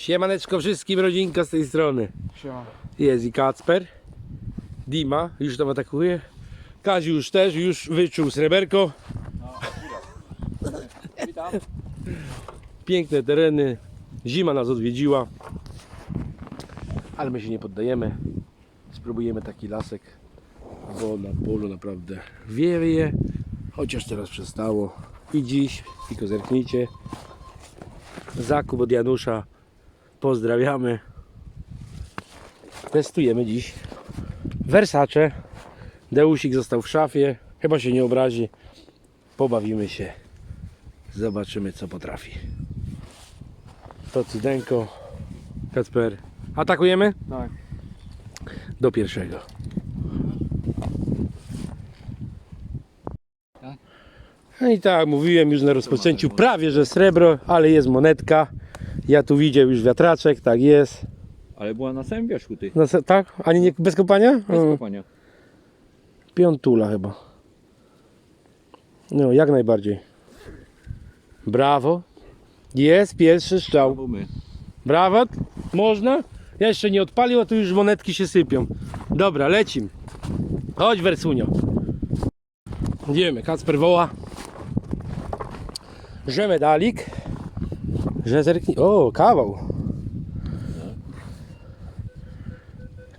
Siemaneczko wszystkim, rodzinka z tej strony. Siema. Jest i Kacper. Dima już tam atakuje. Kaziu już też, już wyczuł sreberko. Witam. Piękne tereny. Zima nas odwiedziła. Ale my się nie poddajemy. Spróbujemy taki lasek. Bo na polu naprawdę wieje. Chociaż teraz przestało. I dziś, tylko zerknijcie. Zakup od Janusza. Pozdrawiamy. Testujemy dziś Versace. Deusik został w szafie. Chyba się nie obrazi. Pobawimy się. Zobaczymy co potrafi. To cydenko. Kacper. Atakujemy? Tak. Do pierwszego. Tak? No i tak, mówiłem już na rozpoczęciu prawie, że srebro, ale jest monetka. Ja tu widzę już wiatraczek, tak jest. Ale była na samym wierzchu ty. Se- tak? Ani nie bez kopania? Bez O, kopania. piątula chyba. No, jak najbardziej. Brawo. Jest pierwszy strzał. Bo my. Brawo. Można? Ja jeszcze nie odpalił, a tu już monetki się sypią. Dobra, lecim. Chodź Wersunio. Idziemy, Kacper woła. Że medalik. Że zerknij. O, kawał.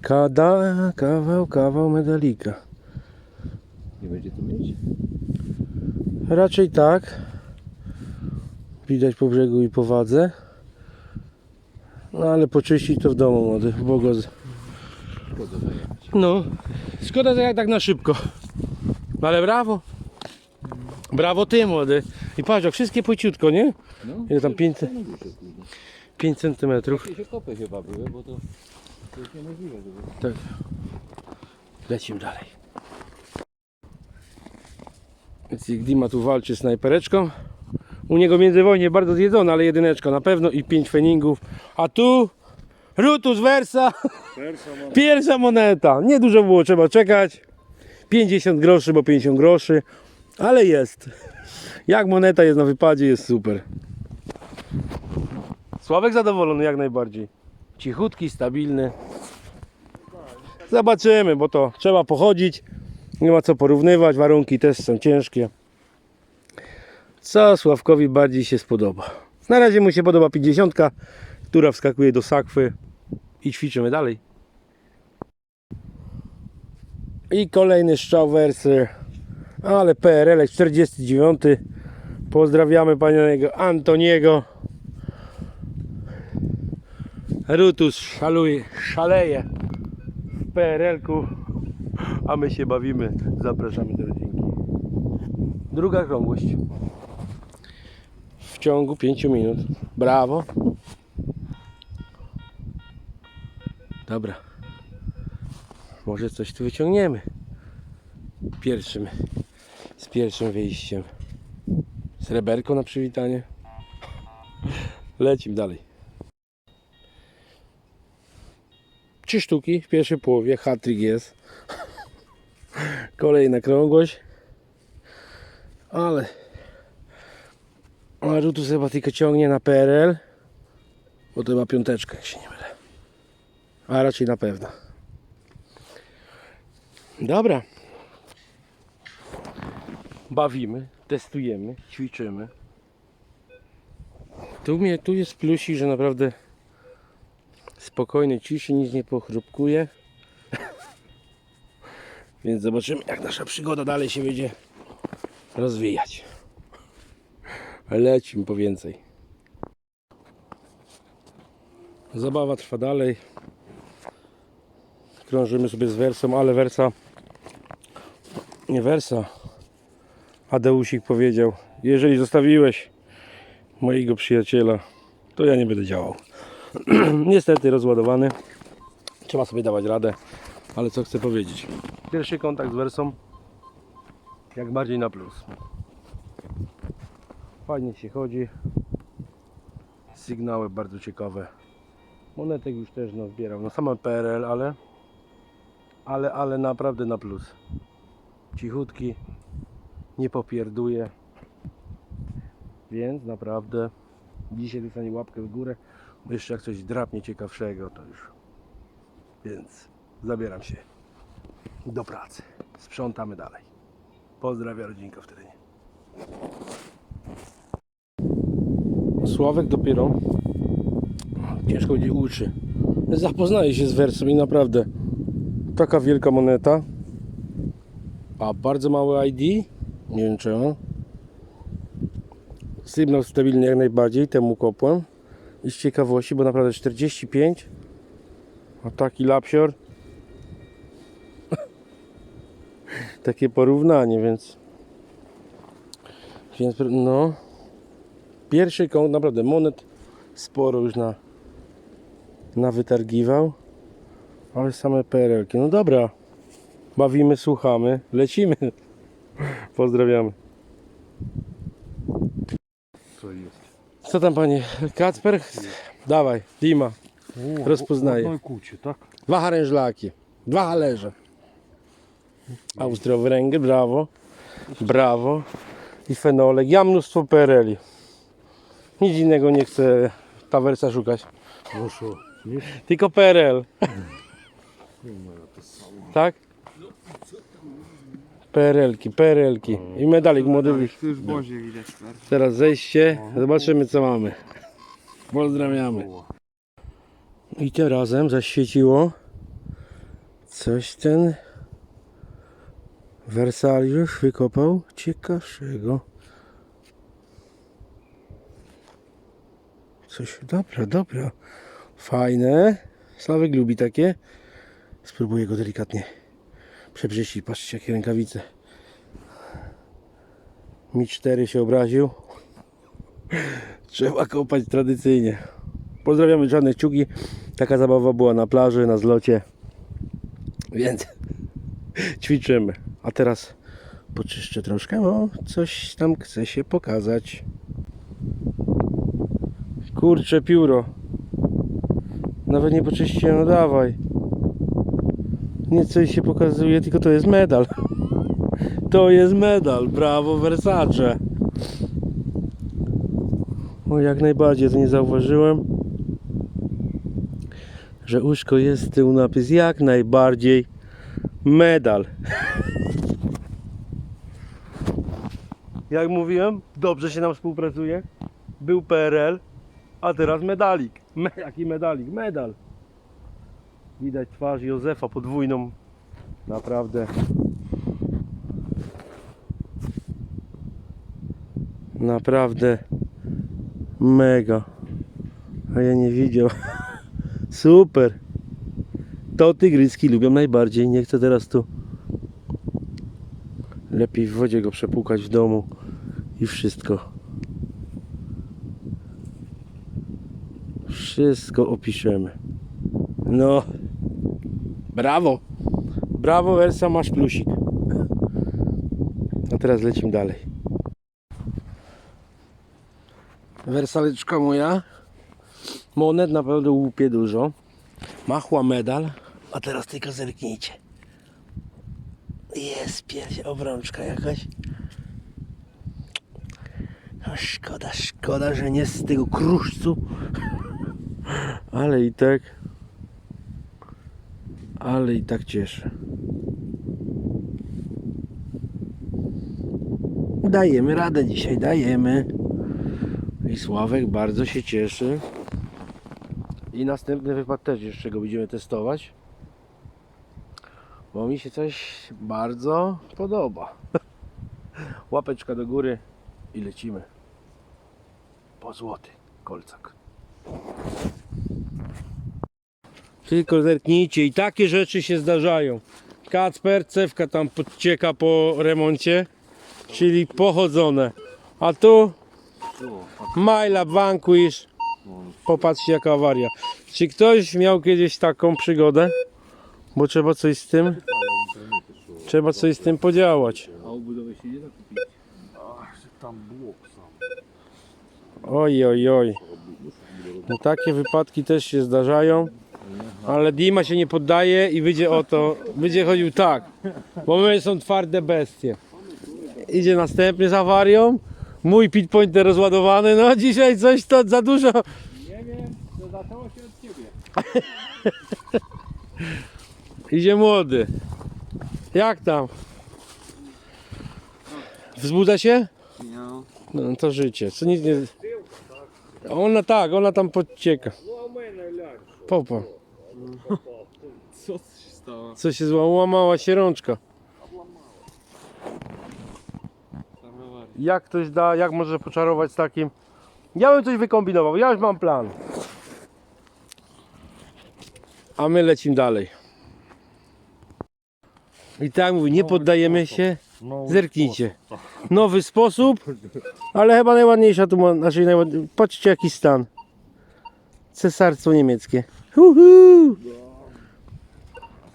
Kada, kawał, kawał medalika. Nie będzie tu mieć? Raczej tak. Widać po brzegu i po wadze. No ale poczyścić to w domu młody, bo go... z-. No, szkoda, że jak tak na szybko. No ale brawo. Brawo ty młody. I patrz, jak wszystkie płyciutko, nie? No. Ile tam? Pięć, No duże, kurde. 5 centymetrów. Jakieś kopy chyba były, bo to, to jest niemożliwe, żeby... Tak. Lecimy dalej. Dima tu walczy z snajpereczką. U niego międzywojnie bardzo zjedzona, ale jedyneczka na pewno i 5 feningów. A tu Rutus Versa. Pierwsza moneta. Nie dużo było trzeba czekać. 50 groszy, bo 50 groszy. Ale jest. Jak moneta jest na wypadzie, jest super. Sławek zadowolony jak najbardziej. Cichutki, stabilny. Zobaczymy, bo to trzeba pochodzić. Nie ma co porównywać, warunki też są ciężkie. Co Sławkowi bardziej się spodoba? Na razie mu się podoba 50, która wskakuje do sakwy i ćwiczymy dalej. I kolejny strzał wersy, ale PRL 49. Pozdrawiamy paniego Antoniego. Rutus szaluje, szaleje w PRL-ku, a my się bawimy. Zapraszamy do rodzinki. Druga krągłość. W ciągu 5 minut. Brawo. Dobra. Może coś tu wyciągniemy. Pierwszym, pierwszym wyjściem. Sreberko na przywitanie. Lecimy dalej. Trzy sztuki w pierwszej połowie. Hatryk jest. Kolejna krągłość. Ale. Tu chyba tylko ciągnie na PRL. Bo to chyba piąteczka, jak się nie mylę. A raczej na pewno. Dobra. Bawimy, testujemy, ćwiczymy. Tu, mnie, tu jest plusik, że naprawdę spokojny, ciszy, nic nie pochrupkuje. Więc zobaczymy, jak nasza przygoda dalej się będzie rozwijać. Lecimy po więcej. Zabawa trwa dalej. Krążymy sobie z wersą, ale wersa nie wersa. Adeusik powiedział, jeżeli zostawiłeś mojego przyjaciela, to ja nie będę działał. Niestety rozładowany. Trzeba sobie dawać radę, ale co chcę powiedzieć. Pierwszy kontakt z wersą jak bardziej na plus. Fajnie się chodzi. Sygnały bardzo ciekawe. Monetek już też no, zbieram. No sama PRL, ale ale, ale naprawdę na plus. Cichutki, nie popierduje. Więc naprawdę dzisiaj dostanie łapkę w górę. Jeszcze jak coś drapnie ciekawszego, to już. Więc zabieram się do pracy. Sprzątamy dalej. Pozdrawiam rodzinka w terenie. Sławek dopiero ciężko będzie uczy. Zapoznaje się z wersją i naprawdę taka wielka moneta. A bardzo mały ID. Nie wiem. Sygnał stabilny jak najbardziej, temu kopłem. I z ciekawości, bo naprawdę 45. A taki lapsior. Takie porównanie, więc. Więc no. Pierwszy kąt, naprawdę monet sporo już na, na wytargiwał. Ale same perelki. No dobra. Bawimy, słuchamy, lecimy. Pozdrawiamy. Co jest? Co tam panie? Kacper? Dawaj, Dima. Rozpoznaję. No i kucie, tak? Dwa harężlaki. Dwa halerze. Austriowręgy, brawo. Brawo. I fenolek. Ja mnóstwo PRL-i. Nic innego nie chcę tawersa szukać. No? Nie? Tylko PRL. Tak? PRL-ki, PRL-ki. I medalik młody. Już Bozie widać. Teraz zejście. Zobaczymy co mamy. Pozdrawiamy. I tym razem zaświeciło coś ten Wersaliusz wykopał ciekawszego. Coś, dobra, dobra. Fajne. Sławek lubi takie. Spróbuję go delikatnie przebrzyścić. Patrzcie jakie rękawice. Mi 4 się obraził. Trzeba kopać tradycyjnie. Pozdrawiamy żadne ciugi. Taka zabawa była na plaży, na zlocie. Więc ćwiczymy. A teraz poczyszczę troszkę, bo coś tam chce się pokazać. Kurcze pióro. Nawet nie poczyściłem, no dawaj. Nie coś się pokazuje, tylko to jest medal. To jest medal. Brawo Versace. O, jak najbardziej, to nie zauważyłem. Że uszko jest z tyłu napis jak najbardziej medal. Jak mówiłem, dobrze się nam współpracuje. Był PRL, a teraz medalik. Me, jaki medalik? Medal. Widać twarz Józefa podwójną. Naprawdę. Naprawdę mega. A ja nie widział. Super. To tygryski lubią najbardziej. Nie chcę teraz tu lepiej w wodzie go przepłukać w domu i wszystko. Wszystko opiszemy. No. Brawo. Brawo Elsa, masz plusik. A teraz lecimy dalej. Wersaleczka moja. Monet naprawdę łupie dużo. Machła medal. A teraz tylko zerknijcie. Jest pierś obrączka jakaś. No szkoda, szkoda, że nie z tego kruszcu. Ale i tak. Ale i tak cieszę. Dajemy radę dzisiaj, dajemy. I Sławek bardzo się cieszy. I następny wypad też jeszcze go będziemy testować. Bo mi się coś bardzo podoba. Łapeczka do góry i lecimy. Po złoty kolcak. Tylko zerknijcie i takie rzeczy się zdarzają. Kacper, cewka tam podcieka po remoncie, czyli pochodzone. A tu Majla Vanquish. Popatrzcie jaka awaria. Czy ktoś miał kiedyś taką przygodę? Bo trzeba coś z tym. Trzeba coś z tym podziałać. A obudowę się nie da kupić. Tam blok sam. Oj, oj, oj. No takie wypadki też się zdarzają. Ale Dima się nie poddaje i wyjdzie o to. Będzie chodził tak. Bo my są twarde bestie. Idzie następny z awarią. Mój pit pointer rozładowany. No dzisiaj coś to za dużo. Nie wiem, co za Idzie młody. Jak tam? Wzbudza się? No. No to życie. Co nic nie... Ona tak, ona tam podcieka. Popa. Co się stało? Co się złamała się rączka. Jak ktoś da, jak może poczarować z takim? Ja bym coś wykombinował, ja już mam plan. A my lecimy dalej. I tak mówię, nie poddajemy się. Zerknijcie. Nowy sposób, ale chyba najładniejsza tu, ma- znaczy najładniej, patrzcie jaki stan. Cesarstwo niemieckie. Uhu.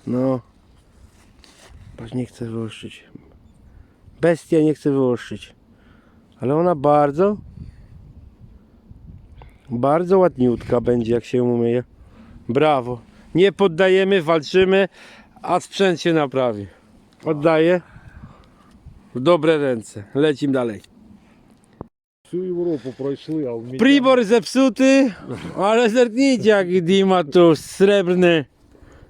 No. Patrz, nie chce wyłuszczyć. Bestia nie chce wyłuszczyć. Ale ona bardzo, bardzo ładniutka będzie jak się umyje. Brawo. Nie poddajemy, walczymy, a sprzęt się naprawi. Oddaję. W dobre ręce. Lecimy dalej. Всю Європу пройшли, а в Міняні Pribor zepsuty, ale zerknijcie jak Dima tu srebrny.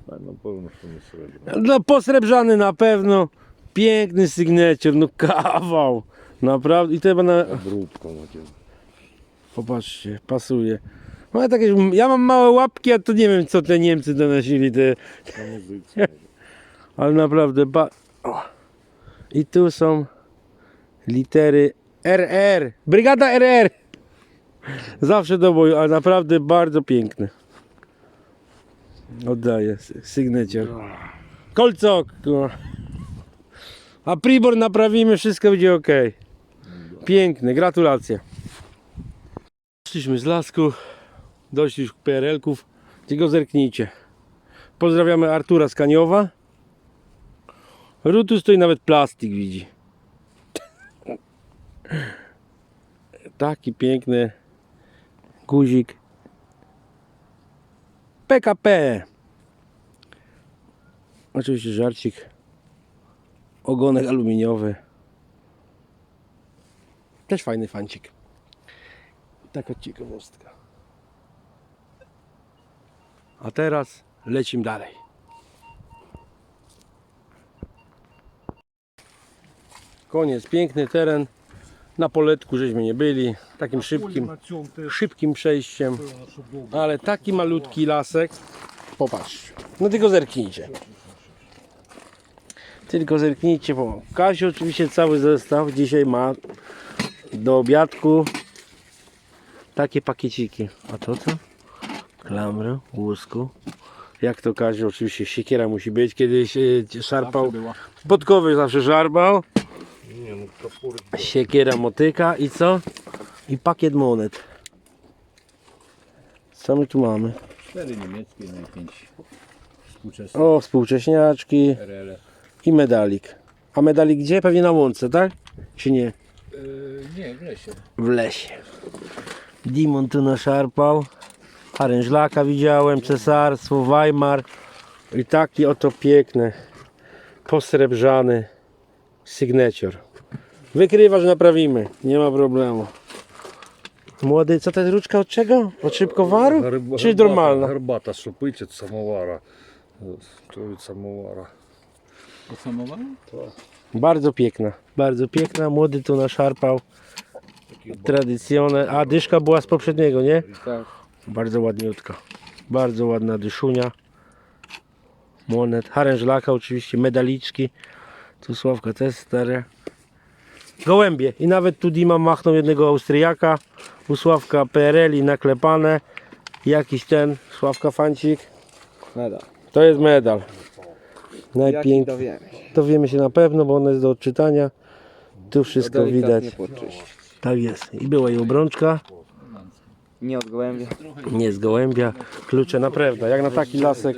Та, напевно, що не середина. No posrebrzany na pewno. Piękny signature, no kawał. Naprawdę. I to chyba na... Грубка на тебе. Popatrzcie, pasuje. No, ja, takie, ja mam małe łapki, a to nie wiem co te Niemcy donosili. Te... На музиці. Ale naprawdę ba... o. I tu są litery RR. Brygada RR. Zawsze do boju, ale naprawdę bardzo piękny. Oddaję. sy- Signature. Kolcok. no. A Pribor naprawimy, wszystko będzie ok. Piękny, gratulacje. Szliśmy z lasku. Doszli już PRL-ków. Tylko zerknijcie. Pozdrawiamy Artura z Kaniowa. Rutus to i nawet plastik widzi. Taki piękny guzik. PKP. Oczywiście żarcik. Ogonek aluminiowy. Też fajny fancik. Taka ciekawostka. A teraz lecimy dalej. Koniec, piękny teren. Na poletku żeśmy nie byli, takim szybkim, szybkim przejściem, ale taki malutki lasek, popatrz, no tylko zerknijcie. Tylko zerknijcie, bo Kasiu oczywiście cały zestaw dzisiaj ma do obiadku takie pakieciki. A to co? Klamry, łusku. Jak to Kaziu, oczywiście siekiera musi być. Kiedyś e, szarpał, podkowy zawsze szarpał. Siekiera motyka i co? I pakiet monet. Co my tu mamy? Cztery niemieckie, no i pięć współczesnych. O, współcześniaczki RL. i medalik. A medalik gdzie? Pewnie na łące, tak? Czy nie? Yy, nie, w lesie. W lesie. Dimon tu naszarpał. Arężlaka widziałem, cesarstwo, Weimar. I taki oto piękny, posrebrzany sygnecior. Wykrywasz, naprawimy. Nie ma problemu. Młody, co to jest ruczka od czego? Od szybkowaru? Герба- Чи гербата- нормально? Гербата шипить від самовара. То від самовара. To samowa? Bardzo piękna, bardzo piękna. Młody tu naszarpał. Tradycjonalne. A dyszka była z poprzedniego, nie? Tak. Bardzo ładniutka. Bardzo ładna dyszunia. Monet. Harężlaka oczywiście, medaliczki. Tu Sławka też stare. Gołębie. I nawet tu Dima machnął jednego Austriaka. U Sławka PRL i naklepane. Jakiś ten, Sławka Fancik. Medal. To jest medal. Najpiękniejszy. dowiemy. Dowiemy się na pewno, bo on jest do odczytania. Tu wszystko widać. Tak jest. I była i obrączka. Nie od gołębia. Nie z gołębia. Klucze naprawdę. Jak na taki lasek.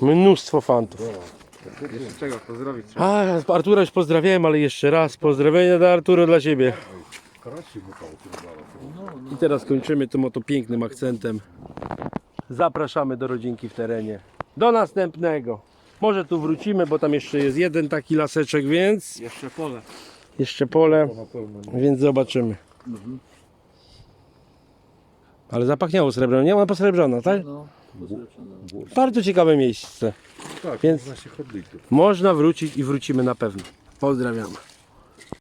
Mnóstwo fantów. Jeszcze czego pozdrowić? A, Artura już pozdrawiałem, ale jeszcze raz pozdrowienia dla Arturo dla Ciebie. I teraz kończymy tym oto pięknym akcentem. Zapraszamy do rodzinki w terenie. Do następnego. Może tu wrócimy, bo tam jeszcze jest jeden taki laseczek, więc Jeszcze pole. jeszcze pole, więc zobaczymy. Ale zapachniało srebrem, nie? Ona posrebrzona, tak? Bardzo ciekawe miejsce. Tak, Więc- można się chodlić. Można wrócić i wrócimy na pewno. Pozdrawiamy.